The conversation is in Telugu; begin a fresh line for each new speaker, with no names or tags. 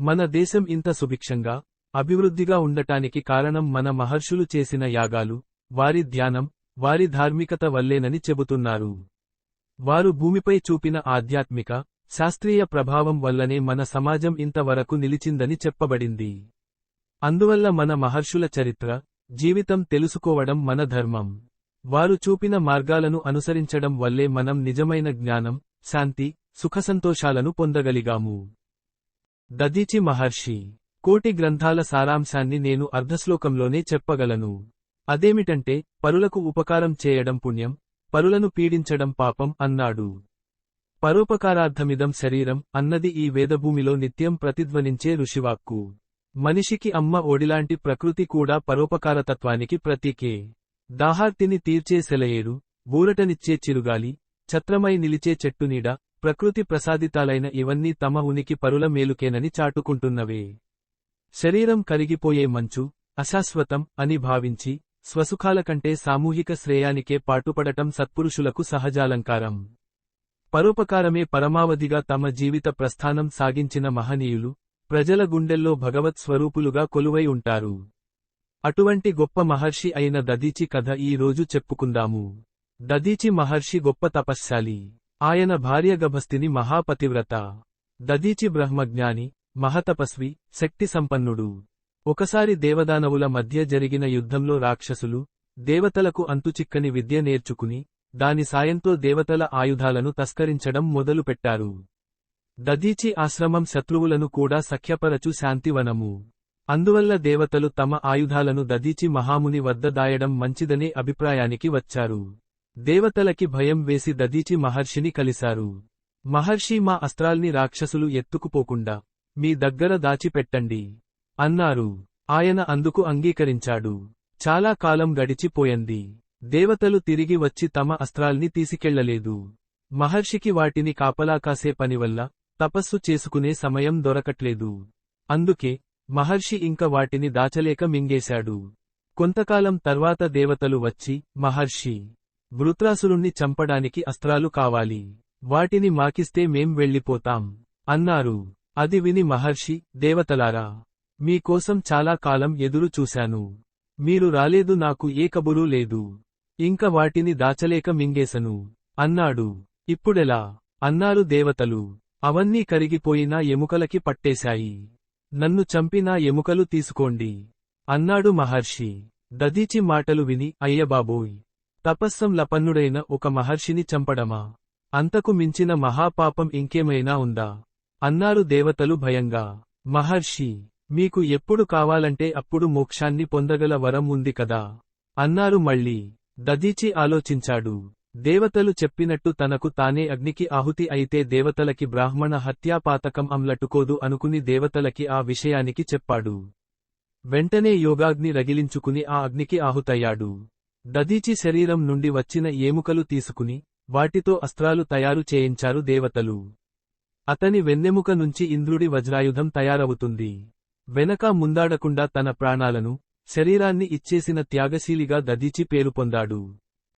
మన దేశం ఇంత సుభిక్షంగా అభివృద్ధిగా ఉండటానికి కారణం మన మహర్షులు చేసిన యాగాలు వారి ధ్యానం వారి ధార్మికత వల్లేనని చెబుతున్నారు. వారు భూమిపై చూపిన ఆధ్యాత్మిక శాస్త్రీయ ప్రభావం వల్లనే మన సమాజం ఇంతవరకు నిలిచిందని చెప్పబడింది. అందువల్ల మన మహర్షుల చరిత్ర జీవితం తెలుసుకోవడం మన ధర్మం. వారు చూపిన మార్గాలను అనుసరించడం వల్లే మనం నిజమైన జ్ఞానం శాంతి సుఖసంతోషాలను పొందగలిగాము. దదీచి మహర్షి కోటి గ్రంథాల సారాంశాన్ని నేను అర్ధశ్లోకంలోనే చెప్పగలను. అదేమిటంటే పరులకు ఉపకారం చేయడం పుణ్యం పరులను పీడించడం పాపం అన్నాడు. పరోపకారార్థమిదం శరీరం అన్నది ఈ వేదభూమిలో నిత్యం ప్రతిధ్వనించే ఋషివాక్కు. మనిషికి అమ్మ ఓడిలాంటి ప్రకృతి కూడా పరోపకారతత్వానికి ప్రతీకే. దాహార్తిని తీర్చే సెలయేరు బూరటనిచ్చే చిరుగాలి ఛత్రమై నిలిచే చెట్టునీడ ప్రకృతి ప్రసాదితాలైన ఇవన్నీ తమ ఉనికి పరుల మేలుకేనని చాటుకుంటున్నవే. శరీరం కరిగిపోయే మంచు అశాశ్వతం అని భావించి స్వసుఖాల కంటే సామూహిక శ్రేయానికే పాటుపడటం సత్పురుషులకు సహజాలంకారం. పరోపకారమే పరమావధిగా తమ జీవిత ప్రస్థానం సాగించిన మహనీయులు ప్రజల గుండెల్లో భగవత్ స్వరూపులుగా కొలువై ఉంటారు. అటువంటి గొప్ప మహర్షి అయిన దదీచి కథ ఈ రోజు చెప్పుకుందాము. దదీచి మహర్షి గొప్ప తపశ్శాలి. ఆయన భార్య గభస్తిని మహాపతివ్రత. దదీచి బ్రహ్మజ్ఞాని మహతపస్వి శక్తి సంపన్నుడు ఒకసారి దేవదానవుల మధ్య జరిగిన యుద్ధంలో రాక్షసులు దేవతలకు అంతుచిక్కని విద్య నేర్చుకుని దాని సాయంతో దేవతల ఆయుధాలను తస్కరించడం మొదలుపెట్టారు. దదీచి ఆశ్రమం శత్రువులను కూడా సఖ్యపరచు శాంతివనము. అందువల్ల దేవతలు తమ ఆయుధాలను దదీచి మహాముని వద్ద దాయడం మంచిదనే అభిప్రాయానికి వచ్చారు. దేవతలకి భయం వేసి దదీచి మహర్షిని కలిశారు. మహర్షి మా అస్త్రాల్ని రాక్షసులు ఎత్తుకుపోకుండా మీ దగ్గర దాచిపెట్టండి అన్నారు. ఆయన అందుకు అంగీకరించాడు. చాలా కాలం గడిచిపోయంది దేవతలు తిరిగి వచ్చి తమ అస్త్రాల్ని తీసుకెళ్ళలేదు. మహర్షికి వాటిని కాపలా కాసే పనివల్ల తపస్సు చేసుకునే సమయం దొరకట్లేదు. అందుకే మహర్షి ఇంక వాటిని దాచలేక మింగేశాడు. కొంతకాలం తర్వాత దేవతలు వచ్చి మహర్షి వృత్రాసురుణ్ణి చంపడానికి అస్త్రాలు కావాలి. వాటిని మాకిస్తే మేం వెళ్ళిపోతాం. అన్నారు. అది విని మహర్షి దేవతలారా మీకోసం చాలా కాలం ఎదురు చూశాను. మీరు రాలేదు నాకు ఏ కబురూ లేదు. ఇంక వాటిని దాచలేక మింగేశను. అన్నాడు. ఇప్పుడెలా? అన్నారు దేవతలు. అవన్నీ కరిగిపోయినా ఎముకలకి పట్టేశాయి. నన్ను చంపినా ఎముకలు తీసుకోండి. అన్నాడు మహర్షి. దదీచి మాటలు విని అయ్యబాబోయ్ తపస్సం లపన్నుడైన ఒక మహర్షిని చంపడమా? అంతకు మించిన మహాపాపం ఇంకేమైనా ఉందా? అన్నారు దేవతలు భయంగా. మహర్షి మీకు ఎప్పుడు కావాలంటే అప్పుడు మోక్షాన్ని పొందగల వరం ఉంది కదా? అన్నారు మళ్ళీ. దదీచి ఆలోచించాడు. దేవతలు చెప్పినట్టు తనకు తానే అగ్నికి ఆహుతి అయితే దేవతలకి బ్రాహ్మణ హత్యాపాతకం అమ్లటుకోదు అనుకుని దేవతలకి ఆ విషయానికి చెప్పాడు. వెంటనే యోగాగ్ని రగిలించుకుని ఆ అగ్నికి ఆహుతయ్యాడు. దదీచి శరీరం నుండి వచ్చిన ఏముకలు తీసుకుని వాటితో అస్త్రాలు తయారు చేయించారు దేవతలు. అతని వెన్నెముక నుంచి ఇంద్రుడి వజ్రాయుధం తయారవుతుంది. వెనక ముందాడకుండా తన ప్రాణాలను శరీరాన్ని ఇచ్చేసిన త్యాగశీలిగా దదీచి పేరు పొందాడు.